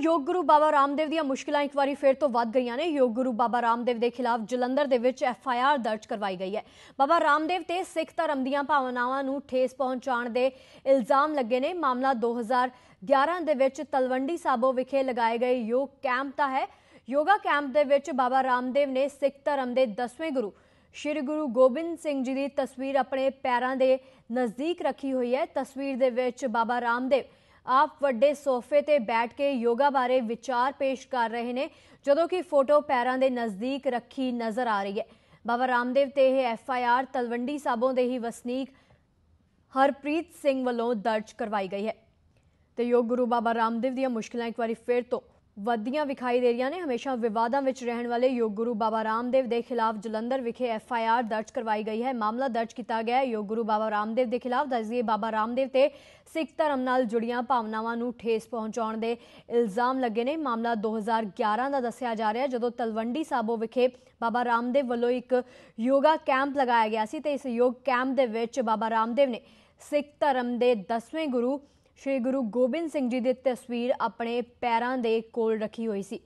ਯੋਗ ਗੁਰੂ ਬਾਬਾ ਰਾਮਦੇਵ ਦੀਆਂ ਮੁਸ਼ਕਲਾਂ ਇੱਕ ਵਾਰੀ ਫਿਰ ਤੋਂ ਵੱਧ ਗਈਆਂ ਨੇ। ਯੋਗ ਗੁਰੂ ਬਾਬਾ ਰਾਮਦੇਵ ਦੇ ਖਿਲਾਫ ਜਲੰਧਰ ਦੇ ਵਿੱਚ ਐਫ ਆਈ ਆਰ ਦਰਜ ਕਰਵਾਈ ਗਈ ਹੈ। ਬਾਬਾ ਰਾਮਦੇਵ ਤੇ ਸਿੱਖ ਧਰਮ ਦੀਆਂ ਭਾਵਨਾਵਾਂ ਨੂੰ ਠੇਸ ਪਹੁੰਚਾਉਣ ਦੇ ਇਲਜ਼ਾਮ ਲੱਗੇ ਨੇ। ਮਾਮਲਾ 2011 ਦੇ ਵਿੱਚ ਤਲਵੰਡੀ ਸਾਬੋ ਵਿਖੇ ਲਗਾਏ ਗਏ ਯੋਗ ਕੈਂਪ ਦਾ ਹੈ। ਯੋਗਾ ਕੈਂਪ ਦੇ ਵਿੱਚ ਬਾਬਾ ਰਾਮਦੇਵ ਨੇ ਸਿੱਖ ਧਰਮ ਦੇ 10ਵੇਂ ਗੁਰੂ, ਸ਼੍ਰੀ ਗੁਰੂ ਗੋਬਿੰਦ ਸਿੰਘ ਜੀ ਦੀ ਤਸਵੀਰ ਆਪਣੇ ਪੈਰਾਂ ਦੇ ਨਜ਼ਦੀਕ ਰੱਖੀ ਹੋਈ ਹੈ। ਤਸਵੀਰ ਦੇ ਵਿੱਚ ਬਾਬਾ ਰਾਮਦੇਵ ਆਪ ਵੱਡੇ ਸੋਫੇ ਤੇ ਬੈਠ ਕੇ ਯੋਗਾ ਬਾਰੇ ਵਿਚਾਰ ਪੇਸ਼ ਕਰ ਰਹੇ ਨੇ, ਜਦੋਂ ਕਿ ਫੋਟੋ ਪੈਰਾਂ ਦੇ ਨਜ਼ਦੀਕ ਰੱਖੀ ਨਜ਼ਰ ਆ ਰਹੀ ਹੈ। ਬਾਬਾ ਰਾਮਦੇਵ ਤੇ ਇਹ F I R Talwandi Sabo ਦੇ ਹੀ ਵਸਨੀਕ ਹਰਪ੍ਰੀਤ ਸਿੰਘ ਵੱਲੋਂ ਦਰਜ ਕਰਵਾਈ ਗਈ ਹੈ। ਤੇ ਯੋਗ ਗੁਰੂ ਬਾਬਾ ਰਾਮਦੇਵ ਦੀਆਂ ਮੁਸ਼ਕਲਾਂ ਇੱਕ ਵਾਰੀ ਫਿਰ ਤੋਂ ਵੱਧਦੀਆਂ ਵਿਖਾਈ ਦੇ ਰਹੀਆਂ ਨੇ। ਹਮੇਸ਼ਾ ਵਿਵਾਦਾਂ ਵਿੱਚ ਰਹਿਣ ਵਾਲੇ ਯੋਗ ਗੁਰੂ ਬਾਬਾ ਰਾਮਦੇਵ ਦੇ ਖਿਲਾਫ ਜਲੰਧਰ ਵਿਖੇ ਐਫ ਆਈ ਆਰ ਦਰਜ ਕਰਵਾਈ ਗਈ ਹੈ। ਮਾਮਲਾ ਦਰਜ ਕੀਤਾ ਗਿਆ ਹੈ। ਯੋਗ ਗੁਰੂ ਬਾਬਾ ਰਾਮਦੇਵ ਦੇ ਖਿਲਾਫ ਦੱਸਦੀਏ ਬਾਬਾ ਰਾਮਦੇਵ ਤੇ ਸਿੱਖ ਧਰਮ ਨਾਲ ਜੁੜੀਆਂ ਭਾਵਨਾਵਾਂ ਨੂੰ ਠੇਸ ਪਹੁੰਚਾਉਣ ਦੇ ਇਲਜ਼ਾਮ ਲੱਗੇ ਨੇ। ਮਾਮਲਾ 2011 ਦਾ ਦੱਸਿਆ ਜਾ ਰਿਹਾ ਹੈ, ਜਦੋਂ ਤਲਵੰਡੀ ਸਾਬੋ ਵਿਖੇ ਬਾਬਾ ਰਾਮਦੇਵ ਵੱਲੋਂ ਇੱਕ ਯੋਗਾ ਕੈਂਪ ਲਗਾਇਆ ਗਿਆ ਸੀ ਤੇ ਇਸ ਯੋਗ ਕੈਂਪ ਦੇ ਵਿੱਚ ਬਾਬਾ ਰਾਮਦੇਵ ਨੇ ਸਿੱਖ ਧਰਮ ਦੇ 10ਵੇਂ ਗੁਰੂ ਸ਼੍ਰੀ ਗੁਰੂ ਗੋਬਿੰਦ ਸਿੰਘ ਜੀ ਦੀ ਤਸਵੀਰ ਆਪਣੇ ਪੈਰਾਂ ਦੇ ਕੋਲ ਰੱਖੀ ਹੋਈ ਸੀ।